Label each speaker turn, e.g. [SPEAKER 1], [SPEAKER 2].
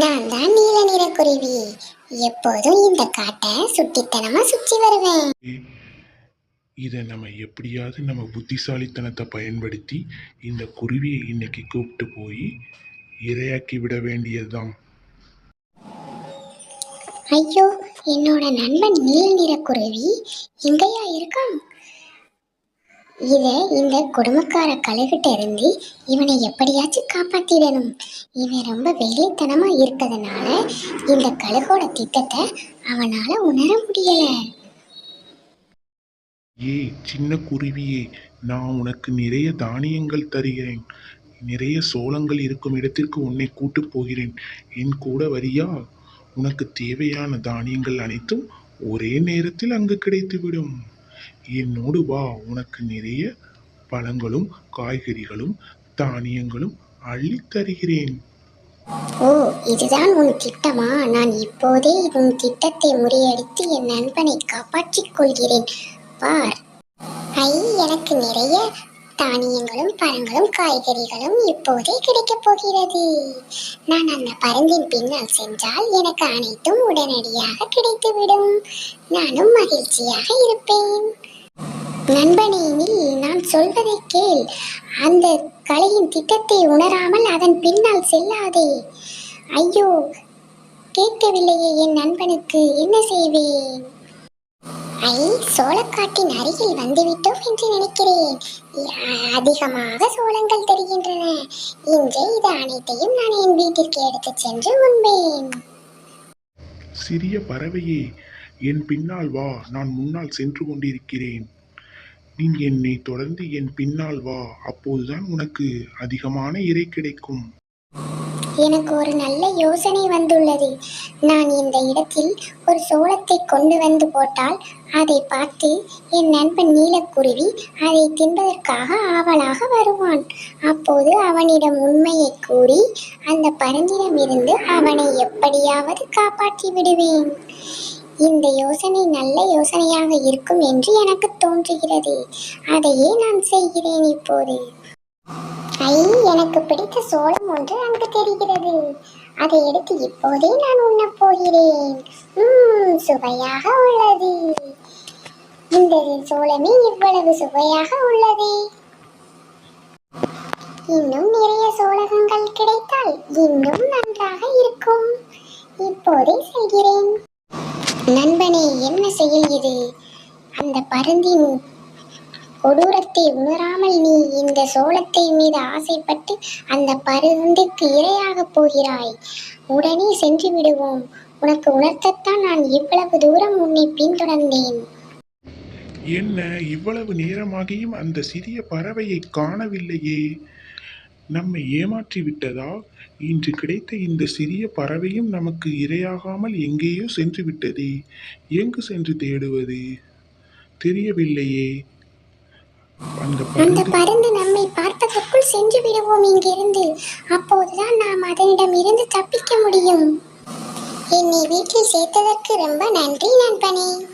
[SPEAKER 1] நான் தான் நீல நிற குருவி எப்போதும் இந்த காட்டை சுட்டித்தனமா சுற்றி வருவேன்.
[SPEAKER 2] இதை நம்ம எப்படியாவது நம்ம புத்திசாலித்தனத்தை பயன்படுத்தி இந்த குருவியை இன்னைக்கு கூப்பிட்டு போய் இரையாக்கி விட வேண்டியதுதான்.
[SPEAKER 1] ஐயோ என்னோட நண்பன் நீல நிற குருவி எங்கேயா இருக்கான்? இதை இந்த குடும்பக்கார கலைகிட்ட இருந்து இவனை எப்படியாச்சும் காப்பாத்திடணும். இவன் ரொம்ப வெள்ளித்தனமா இருக்கிறதுனால இந்த கழுகோட திட்டத்தை அவனால உணர முடியல.
[SPEAKER 2] ஏய் சின்ன குருவியே நான் உனக்கு நிறைய தானியங்கள் தருகிறேன். நிறைய சோளங்கள் இருக்கும் இடத்திற்கு உன்னை கூட்டு போகிறேன். என் கூட வரியா? உனக்கு தேவையான தானியங்கள் அனைத்தும் ஒரே நேரத்தில் அங்கு கிடைத்துவிடும். என்னோடு வா. உனக்கு நிறைய பழங்களும் காய்கறிகளும் தானியங்களும் அள்ளித் தருகிறேன்.
[SPEAKER 1] ஓ இதுதான் உன் திட்டமா? நான் இப்போதே உன் திட்டத்தை முறியடித்து என் நண்பனை காப்பாற்றிக் கொள்கிறேன். பார். ஐ எனக்கு நிறைய தானியங்களும் பழங்களும் காய்கறிகளும் இப்போதே கிடைக்கப் போகிறது. நான் அந்த பருந்தின் பின்னால் சென்றால் எனக்கு அனைத்தும் உடனடியாக கிடைத்துவிடும். நானும் மகிழ்ச்சியாக இருப்பேன். நண்பனே நீ நான் சொல்வதை கேள். அந்த கலையின் திட்டத்தை உணராமல் அதன் பின்னால் செல்லாதே. ஐயோ கேட்கவில்லையே என் நண்பனுக்கு என்ன செய்வேன்? ஐ சோளக்காட்டின் அருகில் வந்துவிட்டோம் என்று நினைக்கிறேன். அதிகமாக சோளங்கள் தெரிகின்றன. இன்றே இது அனைத்தையும் நான் என் வீட்டிற்கு எடுத்துச் சென்று உண்பேன்.
[SPEAKER 2] சிறிய பறவையே என் பின்னால் வா நான் முன்னால் சென்று கொண்டிருக்கிறேன். நீ என்னை தொடர்ந்து என் பின்னால் வா. அப்போதுதான் உனக்கு அதிகமான இறை கிடைக்கும்.
[SPEAKER 1] எனக்கு ஒரு நல்ல யோசனை வந்துள்ளது. நான் இந்த இடத்தில் ஒரு சோளத்தை கொண்டு வந்து போட்டால் அதை பார்த்து என் நண்பன் நீலக்குருவி அதை தின்பதற்காக ஆவலாக வருவான். அப்போது அவனிடம் உண்மையை கூறி அந்த பருந்திடமிருந்து அவனை எப்படியாவது காப்பாற்றி விடுவேன். இந்த யோசனை நல்ல யோசனையாக இருக்கும் என்று எனக்கு தோன்றுகிறது. அதையே நான் செய்கிறேன் இப்போது. ஐ எனக்கு பிடித்த சோளம் ஒன்று அங்கு தெரிகிறது. அதை எடுத்து இப்போதே நான் உண்ணப் போகிறேன். சுவையாக உள்ளது. இந்த சோளமே இவ்வளவு சுவையாக உள்ளது. இன்னும் நிறைய சோளகங்கள் கிடைத்தால் இன்னும் நன்றாக இருக்கும். இப்போதே செய்கிறேன். என்ன செயல் இது? அந்த பருந்தின் கொடூரத்தை உணராமல் நீ இந்த சோளத்தை மீது ஆசைப்பட்டு அந்த பருந்துக்கு இரையாக போகிறாய். உடனே சென்று விடுவோம். உனக்கு உணர்த்தத்தான் நான் இவ்வளவு தூரம் உன்னை பின்தொடர்ந்தேன்.
[SPEAKER 2] என்ன இவ்வளவு நேரமாகியும் அந்த சிறிய பறவையை காணவில்லையே? நம்மை ஏமாற்றி விட்டதா? இன்று கிடைத்த இந்த சிறிய பறவையும் நமக்கு இரையாகாமல் எங்கேயோ சென்று விட்டதே. எங்கு சென்று தேடுவது? தெரியவில்லையே. அந்த
[SPEAKER 1] அந்த
[SPEAKER 2] பருந்து
[SPEAKER 1] பருந்து நம்மை பார்ப்பதற்குள் சென்று விடுவோம் இங்கிருந்து. அப்போதுதான் நாம் அதனிடம் இருந்து தப்பிக்க முடியும். என்னை வீட்டில் சேர்த்ததற்கு ரொம்ப நன்றி நண்பனே.